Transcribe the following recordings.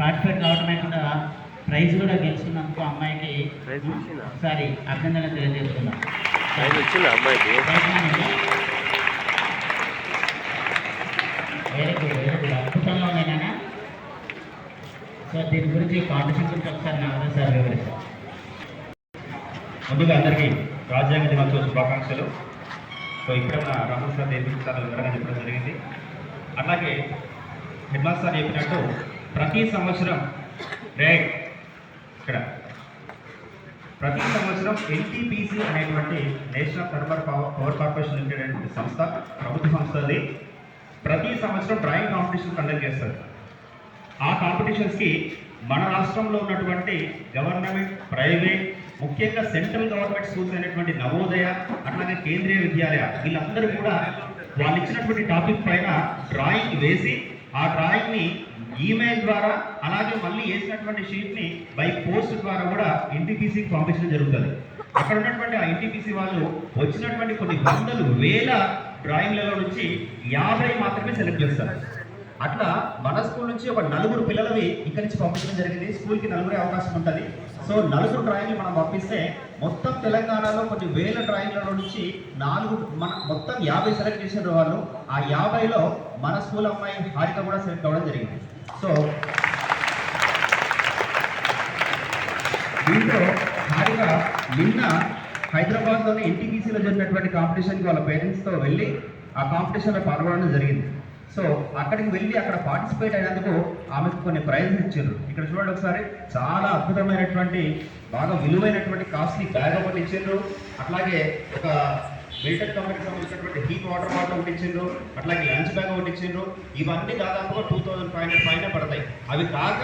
Participate కావడమే కూడా praise కూడా గెలుచుకున్నందుకు అమ్మాయికి? ఒకసారి అభినందనలు తెలియజేస్తున్నాం. ప్రైజ్ వచ్చిందా అమ్మాయికి? వెరీ గుడ్ వెరీ గుడ్ అద్భుతంగా ఉన్నాయినా సో దీని గురించి కాంపిటీషన్ గురించి ఒకసారి నాగరాజ్ సార్ వివరిస్తారు. ముందుగా అందరికీ రాజ్యాంగ దినోత్సవ శుభాకాంక్షలు. సో ఇక్కడ మన రామన్ సార్ నేర్పించాలని వివరంగా చెప్పడం జరిగింది. అలాగే హెడ్ మాస్టర్ సార్ చెప్పినట్టు ప్రతి సంవత్సరం రైట్ ఇక్కడ. ప్రతి సంవత్సరం ఎన్టీపీసీ అనేటువంటి national thermal power power corporation limited అనేటువంటి సంస్థ ప్రభుత్వ సంస్థ అది. ప్రతి సంవత్సరం డ్రాయింగ్ కాంపిటీషన్ కండక్ట్ చేస్తారు ఆ కాంపిటీషన్స్కి మన రాష్ట్రంలో ఉన్నటువంటి గవర్నమెంట్ ప్రైవేట్ ముఖ్యంగా సెంట్రల్ గవర్నమెంట్ స్కూల్స్ అయినటువంటి నవోదయ అట్లాగే కేంద్రీయ విద్యాలయ వీళ్ళందరూ కూడా వాళ్ళు ఇచ్చినటువంటి టాపిక్ పైన డ్రాయింగ్ వేసి ఆ డ్రాయింగ్ని ఈమెయిల్ ద్వారా అలాగే మళ్ళీ వేసినటువంటి షీట్ని బై పోస్ట్ ద్వారా కూడా ఎన్టీపీసీకి పంపించడం జరుగుతుంది. అక్కడ ఉన్నటువంటి ఆ ఎన్టీపీసీ వాళ్ళు వచ్చినటువంటి కొన్ని వందలు వేల డ్రాయింగ్లలో నుంచి యాభై మాత్రమే సెలెక్ట్ చేస్తారు. అట్లా మన స్కూల్ నుంచి ఒక నలుగురు పిల్లలవి ఇక్కడి నుంచి పంపించడం జరిగింది. స్కూల్కి నలుగురే అవకాశం ఉంటుంది. సో నలుగురు డ్రాయింగ్లు మనం పంపిస్తే మొత్తం తెలంగాణలో కొన్ని వేల డ్రాయింగ్ల నుంచి నాలుగు మన మొత్తం యాభై సెలెక్ట్ చేసిన వాళ్ళు. ఆ యాభైలో మన స్కూల్ అమ్మాయి హారిక కూడా సెలెక్ట్ అవ్వడం జరిగింది. సో దీంట్లో హారిక నిన్న హైదరాబాద్లోని ఎన్టీపీసీలో జరిగినటువంటి కాంపిటీషన్కి వాళ్ళ పేరెంట్స్తో వెళ్ళి ఆ కాంపిటీషన్లో పాల్గొనడం జరిగింది. సో అక్కడికి వెళ్ళి అక్కడ పార్టిసిపేట్ అయినందుకు ఆమెకు కొన్ని ప్రైజెస్ ఇచ్చారు. ఇక్కడ చూడండి ఒకసారి చాలా అద్భుతమైనటువంటి బాగా విలువైనటువంటి కాస్ట్లీ బ్యాగ్ ఒకటి ఇచ్చిండ్రు అట్లాగే ఒక మిలిటరీ కంపెనీకి సంబంధించినటువంటి హీట్ వాటర్ బాటిల్ ఒకటి ఇచ్చిండ్రు అట్లాగే లంచ్ బ్యాగ్ ఒకటి ఇచ్చిండ్రు ఇవన్నీ దాదాపుగా టూ థౌసండ్ ఫైవ్ హండ్రెడ్ పైన పడతాయి. అవి కాక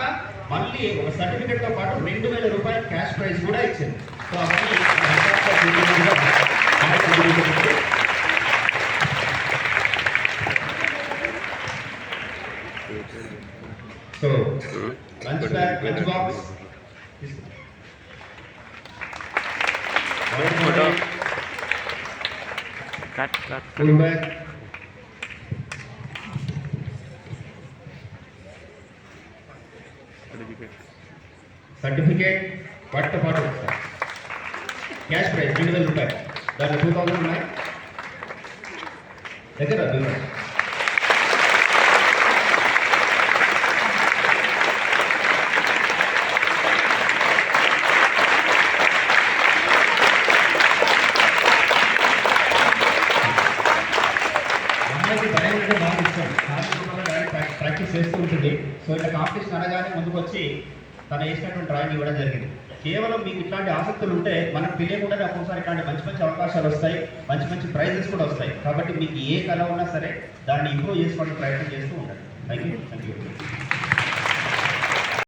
మళ్ళీ ఒక సర్టిఫికెట్తో పాటు రెండు వేల రూపాయల క్యాష్ ప్రైజ్ కూడా ఇచ్చింది సో అవన్నీ so lunch bag lunch box photo cut cut full bag certificate వాటితో పాటు సార్ క్యాష్ ప్రైజ్ రెండు వేల రూపాయలు దాంట్లో టూ థౌసండ్ ఉన్నాయి దగ్గర అంటే బాగా ఇష్టం ప్రాక్టీస్ ప్రాక్టీస్ చేస్తూ ఉంటుంది. సో ఇట్లా కాంపిటీషన్ అనగానే ముందుకు వచ్చి తను వేసినటువంటి డ్రాయింగ్ ఇవ్వడం జరిగింది. కేవలం మీకు ఇట్లాంటి ఆసక్తులు ఉంటే మనకు తెలియకుండానే ఒక్కోసారి ఇట్లాంటి మంచి మంచి అవకాశాలు వస్తాయి. మంచి మంచి ప్రైజెస్ కూడా వస్తాయి. కాబట్టి మీకు ఏ కళ ఉన్నా సరే దాన్ని ఇంప్రూవ్ చేసుకోవడానికి ప్రయత్నం చేస్తూ ఉండండి. Thank you thank you